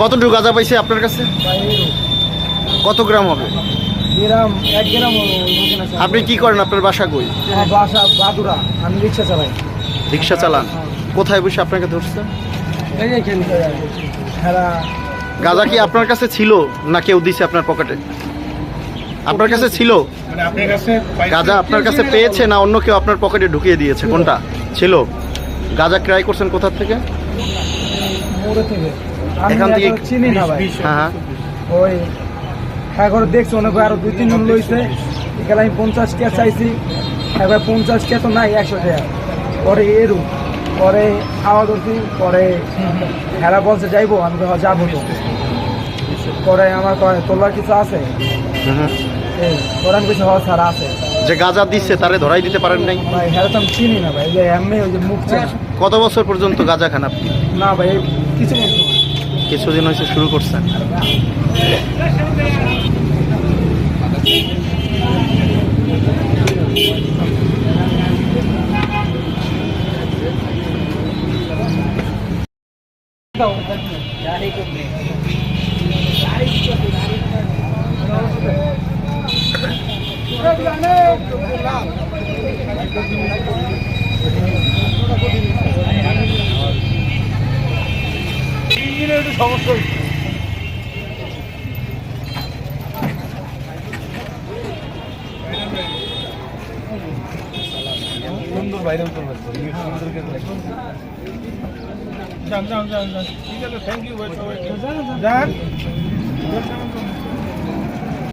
কতটুকু গাঁজা পাইছে আপনার কাছে? কত গ্রাম হবে? গ্রাম এক গ্রাম আপনি কি করেন? আপনার বাসা কই? বাসা বাদুরা আমি রিক্সা চালাই। রিক্সা চালান? কোথায় বসে আপনাকে ধরছে? গাঁজা কি আপনার কাছে ছিল না কেউ দিছে আপনার পকেটে? আপনার কাছে ছিল? গাঁজা আপনার কাছে পেয়েছে না অন্য কেউ আপনার পকেটে ঢুকিয়ে দিয়েছে? কোনটা? ছিল। গাঁজা ক্রাই করছেন কোথা থেকে? মোড়ে থেকে এখান থেকে চিনি না ভাই। হ্যাঁ হ্যাঁ। ওই হ্যাঁ করে দেখছি অনেক আরও দুই তিনজন লইছে। এখানে আমি পঞ্চাশ কে চাইছি। একবার পঞ্চাশ কে তো নাই একশো টাকা পরে এরু পরে খাওয়া ধরছি পরে বলছে যাইবো আমি তো যাব তো। পরে আমার তোলার কিছু আছে? কিছু হওয়া স্যার আছে। যে গাঁজা দিচ্ছে তারে ধরাই দিতে পারেন নাই? ভাই তো আমি চিনি না ভাই যে এমনি ওই যে মুখ চেনা। কত বছর পর্যন্ত গাঁজা খান আপনি? না ভাই কিছু কিছুদিন হয়েছে শুরু করছেন। যান যান যান যান। ঠিক আছে থ্যাংক ইউ যান।